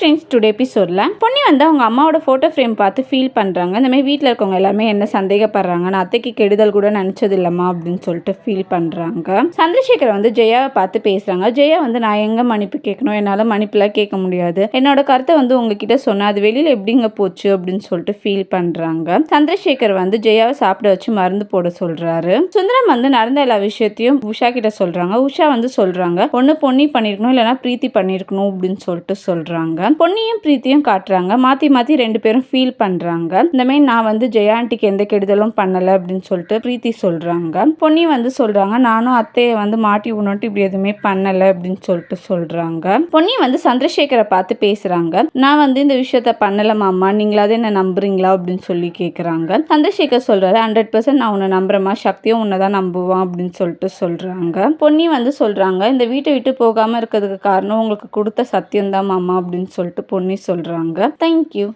Friends today எபிசோடில் பொண்ணி வந்து அவங்க அம்மாவோட ஃபோட்டோ ஃப்ரேம் பார்த்து ஃபீல் பண்ணுறாங்க இந்த மாதிரி வீட்டில் இருக்கவங்க எல்லாமே என்ன சந்தேகப்படுறாங்க? நான் அத்தைக்கு கெடுதல் கூட நினச்சது இல்லைம்மா அப்படின்னு சொல்லிட்டு ஃபீல் பண்ணுறாங்க சந்திரசேகர் வந்து ஜெயாவை பார்த்து பேசுகிறாங்க ஜெயா வந்து நான் எங்கே மன்னிப்பு கேட்கணும்? என்னால் மன்னிப்புலாம் கேட்க முடியாது. என்னோட கருத்தை வந்து உங்ககிட்ட சொன்னால் அது வெளியில் எப்படிங்க போச்சு? அப்படின்னு சொல்லிட்டு ஃபீல் பண்ணுறாங்க சந்திரசேகர் வந்து ஜெயாவை சாப்பிட வச்சு மருந்து போட சொல்கிறாரு சுந்தரம் வந்து நடந்த எல்லா விஷயத்தையும் உஷா கிட்ட சொல்கிறாங்க உஷா வந்து சொல்கிறாங்க ஒன்று பொன்னி பண்ணியிருக்கணும் இல்லைன்னா பிரீத்தி பண்ணியிருக்கணும் அப்படின்னு சொல்லிட்டு சொல்கிறாங்க பொன்னியும் பிரீத்தியும் காட்டுறாங்க. மாற்றி மாற்றி ரெண்டு பேரும் ஃபீல் பண்ணுறாங்க இந்த மாதிரி நான் வந்து ஜெயாண்டிக்கு எந்த கெடுதலும் பண்ணலை அப்படின்னு சொல்லிட்டு பிரீத்தி சொல்கிறாங்க பொன்னி வந்து சொல்கிறாங்க நானும் அத்தையை வந்து மாட்டி உணட்டு இப்படி எதுவுமே பண்ணலை அப்படின்னு சொல்லிட்டு சொல்கிறாங்க பொன்னி வந்து சந்திரசேகரை பார்த்து பேசுகிறாங்க நான் வந்து இந்த விஷயத்த பண்ணலை மாமா. நீங்களாவது என்ன நம்புறீங்களா? அப்படின்னு சொல்லி கேட்குறாங்க சந்திரசேகர் சொல்கிறாரு ஹண்ட்ரட் பர்சன்ட் நான் உன்னை நம்புறேம்மா. சக்தியும் உன்னை தான் நம்புவான் அப்படின்னு சொல்லிட்டு சொல்கிறாங்க பொன்னி வந்து சொல்கிறாங்க இந்த வீட்டை விட்டு போகாமல் இருக்கிறதுக்கு காரணம் உங்களுக்கு கொடுத்த சத்தியம் தான் மாமா அப்படின்னு சொல்லிட்டு பொன்னி சொல்கிறாங்க தேங்க்யூ